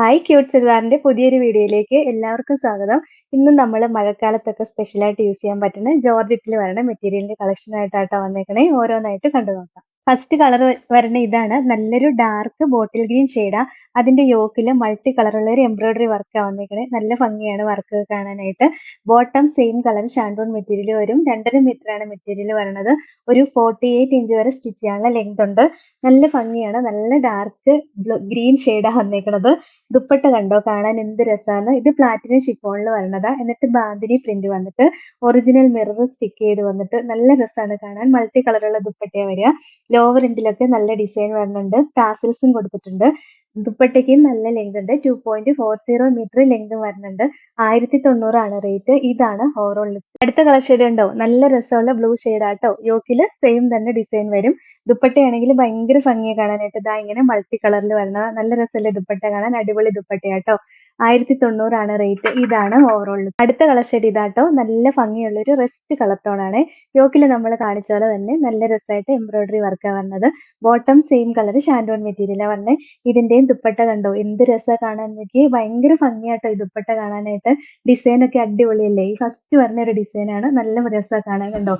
Hi cute ചുരിദാറിന്റെ പുതിയൊരു വീഡിയോയിലേക്ക് എല്ലാവർക്കും സ്വാഗതം. ഇന്ന് നമ്മൾ മഴക്കാലത്തൊക്കെ സ്പെഷ്യലായിട്ട് യൂസ് ചെയ്യാൻ പറ്റുന്ന ജോർജറ്റിൽ വരണ മെറ്റീരിയലിന്റെ കളക്ഷൻ ആയിട്ടാട്ടോ വന്നേക്കണേ. ഓരോന്നായിട്ട് കണ്ടു നോക്കാം ഫസ്റ്റ് കളർ വരുന്ന ഇതാണ്. നല്ലൊരു ഡാർക്ക് ബോട്ടിൽ ഗ്രീൻ ഷെയ്ഡാ അതിന്റെ യോക്കിൽ മൾട്ടി കളറുള്ള ഒരു എംബ്രോയിഡറി വർക്കാണ് വന്നേക്കണേ. നല്ല ഭംഗിയാണ് വർക്ക് കാണാനായിട്ട്. ബോട്ടം സെയിം കളർ ഷാൻഡോൺ മെറ്റീരിയൽ വരും. രണ്ടര മീറ്റർ ആണ് മെറ്റീരിയൽ വരുന്നത് ഒരു ഫോർട്ടി എയ്റ്റ് ഇഞ്ച് വരെ സ്റ്റിച്ച് ചെയ്യാനുള്ള ലെങ്ത് ഉണ്ട്. നല്ല ഭംഗിയാണ്. നല്ല ഡാർക്ക് ഗ്രീൻ ഷെയ്ഡാ വന്നേക്കണത്. ദുപ്പട്ട കണ്ടോ? കാണാൻ എന്ത് രസമാണ് ഇത് പ്ലാറ്റിനം ഷിഫോണിൽ വരണതാ. എന്നിട്ട് ബാന്തിനി പ്രിന്റ് വന്നിട്ട് ഒറിജിനൽ മിറർ സ്റ്റിക്ക് ചെയ്ത് വന്നിട്ട് നല്ല രസമാണ് കാണാൻ. മൾട്ടി കളറുള്ള ദുപ്പട്ടയാണ് വരിക. ലോവർ എൻഡിലൊക്കെ നല്ല ഡിസൈൻ വരുന്നുണ്ട് ടാസൽസും കൊടുത്തിട്ടുണ്ട്. ദുപ്പട്ടയ്ക്ക് നല്ല ലെങ്ത് ഉണ്ട്. Two point four zero metre length വരുന്നുണ്ട് ആയിരത്തി തൊണ്ണൂറാണ് റേറ്റ് ഇതാണ് ഓവറോൾ ലുക്ക് അടുത്ത കളർ ഷെയ്ഡ് ഉണ്ടോ നല്ല രസമുള്ള ബ്ലൂ ഷെയ്ഡ് ആട്ടോ. യോക്കിൽ സെയിം തന്നെ ഡിസൈൻ വരും. ദുപ്പട്ടയാണെങ്കിൽ ഭയങ്കര ഭംഗിയെ കാണാനായിട്ട്. ഇതാ ഇങ്ങനെ മൾട്ടി കളറിൽ വരുന്ന നല്ല രസമുള്ള ദുപ്പട്ട കാണാൻ അടിപൊളി ദുപ്പട്ടയാട്ടോ. ആയിരത്തി തൊണ്ണൂറാണ് റേറ്റ് ഇതാണ് ഓവറോൾ അടുത്ത കളർ ഷെയ്ഡ് ഇതാട്ടോ. നല്ല ഭംഗിയുള്ള ഒരു റെസ്റ്റ് കളർ ആണ്. യോക്കിൽ നമ്മൾ കാണിച്ച പോലെ തന്നെ നല്ല രസമായിട്ട് എംബ്രോയിഡറി വർക്കാണ് വന്നത്. ബോട്ടം സെയിം കളർ ഷാൻഡോൺ മെറ്റീരിയലാണ് വന്നത് ഇതിന്റെയും ദുപ്പട്ട കണ്ടോ? എന്ത് രസം കാണാൻ നോക്കി ഭയങ്കര ഭംഗിയാട്ടോ ഈ ദുപ്പട്ട കാണാനായിട്ട്. ഡിസൈൻ ഒക്കെ അടിപൊളിയല്ലേ? ഈ ഫസ്റ്റ് വരുന്ന ഒരു ആണ് നല്ല രസമാണ് കാണാൻ കണ്ടോ?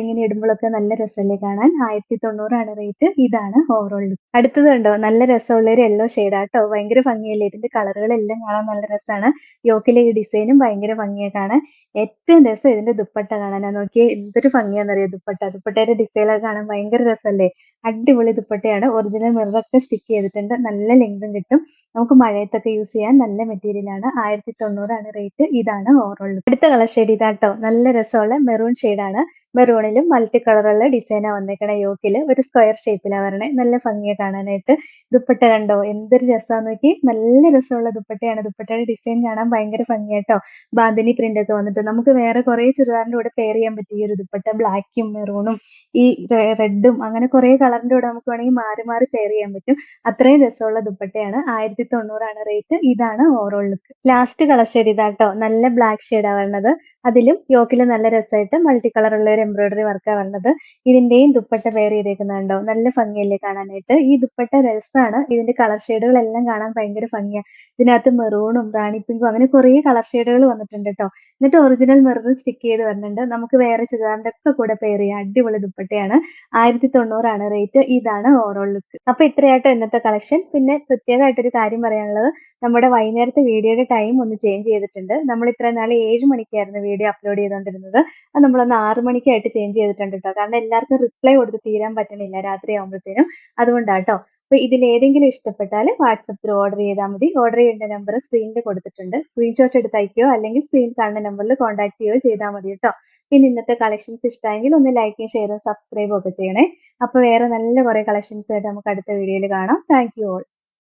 ഇങ്ങനെ ഇടുമ്പോഴൊക്കെ നല്ല രസമല്ലേ കാണാൻ? ആയിരത്തി തൊണ്ണൂറാണ് റേറ്റ്. ഇതാണ് ഓവറോൾ അടുത്തത് കണ്ടോ? നല്ല രസമുള്ള ഒരു യെല്ലോ ഷെയ്ഡാട്ടോ ഭയങ്കര ഭംഗിയല്ലേ? ഇതിന്റെ കളറുകളെല്ലാം കാണാൻ നല്ല രസമാണ് യോക്കിലെ ഈ ഡിസൈനും ഭയങ്കര ഭംഗിയാ കാണാൻ. ഏറ്റവും രസം ഇതിന്റെ ദുപ്പട്ട കാണാനാ. നോക്കിയേ എന്തൊരു ഭംഗിയാണെന്നറിയാം ദുപ്പട്ട? ദുപ്പട്ടയുടെ ഡിസൈനൊക്കെ കാണാൻ ഭയങ്കര രസമല്ലേ? അടിപൊളി ദുപ്പട്ടയാണ്. ഒറിജിനൽ മിററൊക്കെ സ്റ്റിക്ക് ചെയ്തിട്ടുണ്ട്. നല്ല ലെങ്തും കിട്ടും. നമുക്ക് മഴയത്തൊക്കെ യൂസ് ചെയ്യാൻ നല്ല മെറ്റീരിയൽ ആണ്. ആയിരത്തി തൊണ്ണൂറാണ് റേറ്റ് ഇതാണ് ഓവറോൾ അടുത്ത കളർ ഷെയ്ഡ് ഇതാട്ടോ നല്ല രസമുള്ള മെറൂൺ ആണ് മെറൂണിലും മൾട്ടി കളറുള്ള ഡിസൈനാ വന്നേക്കണ യോക്കിൽ ഒരു സ്ക്വയർ ഷേപ്പിലാ വരണേ. നല്ല ഭംഗിയാ കാണാനായിട്ട്. ദുപ്പട്ട കണ്ടോ? എന്തൊരു രസമാന്ന് നോക്കി നല്ല രസമുള്ള ദുപ്പട്ടയാണ്. ദുപ്പട്ടയുടെ ഡിസൈൻ കാണാൻ ഭയങ്കര ഭംഗിയാട്ടോ ബാന്തിനി പ്രിന്റ് ഒക്കെ വന്നിട്ട് നമുക്ക് വേറെ കുറെ ചുരിദാറിന്റെ കൂടെ പെയർ ചെയ്യാൻ പറ്റിയ ഒരു ദുപ്പട്ട. ബ്ലാക്കും മെറൂണും ഈ റെഡും അങ്ങനെ കുറെ കളറിന്റെ കൂടെ നമുക്ക് വേണമെങ്കിൽ മാറി മാറി പെയർ ചെയ്യാൻ പറ്റും. അത്രയും രസമുള്ള ദുപ്പട്ടയാണ്. ആയിരത്തി തൊണ്ണൂറാണ് റേറ്റ് ഇതാണ് overall look last colour shade ഇതാട്ടോ നല്ല ബ്ലാക്ക് ഷെയ്ഡാ വരുന്നത് അതിലും യോക്കിൽ നല്ല രസമായിട്ട് മൾട്ടി കളറുള്ള ഒരു എംബ്രോയിഡറി വർക്കാണ് വരണത് ഇതിന്റെയും ദുപ്പട്ട പെയർ ചെയ്തേക്കുന്നുണ്ടോ നല്ല ഭംഗിയല്ലേ കാണാനായിട്ട്. ഈ ദുപ്പട്ട രസമാണ് ഇതിന്റെ കളർ ഷെയ്ഡുകളെല്ലാം കാണാൻ ഭയങ്കര ഭംഗിയാണ് ഇതിനകത്ത് മെറൂണും റാണി പിങ്കും അങ്ങനെ കുറേ കളർ ഷെയ്ഡുകൾ വന്നിട്ടുണ്ട് കേട്ടോ എന്നിട്ട് ഒറിജിനൽ മെറൂൺ സ്റ്റിക്ക് ചെയ്ത് വരുന്നുണ്ട് നമുക്ക് വേറെ ചുരിദാറിന്റെ ഒക്കെ കൂടെ പെയർ ചെയ്യാം. അടിപൊളി ദുപ്പട്ടയാണ്. ആയിരത്തി തൊണ്ണൂറാണ് റേറ്റ് ഇതാണ് ഓവറോൾ ലുക്ക് അപ്പൊ ഇത്രയായിട്ടോ ഇന്നത്തെ കളക്ഷൻ പിന്നെ പ്രത്യേകമായിട്ടൊരു കാര്യം പറയാനുള്ളത്. നമ്മുടെ വൈകുന്നേരത്തെ വീഡിയോയുടെ ടൈം ഒന്ന് ചേഞ്ച് ചെയ്തിട്ടുണ്ട്. നമ്മൾ ഇത്ര നാൾ ഏഴ് മണിക്കായിരുന്നു വീഡിയോ അപ്ലോഡ് ചെയ്തുകൊണ്ടിരുന്നത് അത് നമ്മളൊന്ന് ആറ് മണിക്കായിട്ട് ചേഞ്ച് ചെയ്തിട്ടുണ്ട് കേട്ടോ കാരണം എല്ലാവർക്കും റിപ്ലൈ കൊടുത്ത് തീരാൻ പറ്റണില്ല രാത്രി ആകുമ്പോഴത്തേനും അതുകൊണ്ടാട്ടോ. അപ്പൊ ഇതിൽ ഏതെങ്കിലും ഇഷ്ടപ്പെട്ടാൽ വാട്സപ്പിൽ ഓർഡർ ചെയ്താൽ മതി. ഓർഡർ ചെയ്യേണ്ട നമ്പർ സ്ക്രീനിൽ കൊടുത്തിട്ടുണ്ട്. സ്ക്രീൻഷോട്ട് എടുത്ത് അയക്കുകയോ അല്ലെങ്കിൽ സ്ക്രീൻ കാണുന്ന നമ്പറിൽ കോൺടാക്ട് ചെയ്യുകയോ ചെയ്താൽ മതി കേട്ടോ പിന്നെ ഇന്നത്തെ കളക്ഷൻസ് ഇഷ്ടമെങ്കിൽ ഒന്ന് ലൈക്കും ഷെയറും സബ്സ്ക്രൈബും ഒക്കെ ചെയ്യണേ. അപ്പൊ വേറെ നല്ല കുറെ കളക്ഷൻസ് ആയിട്ട് നമുക്ക് അടുത്ത വീഡിയോയിൽ കാണാം. Thank you all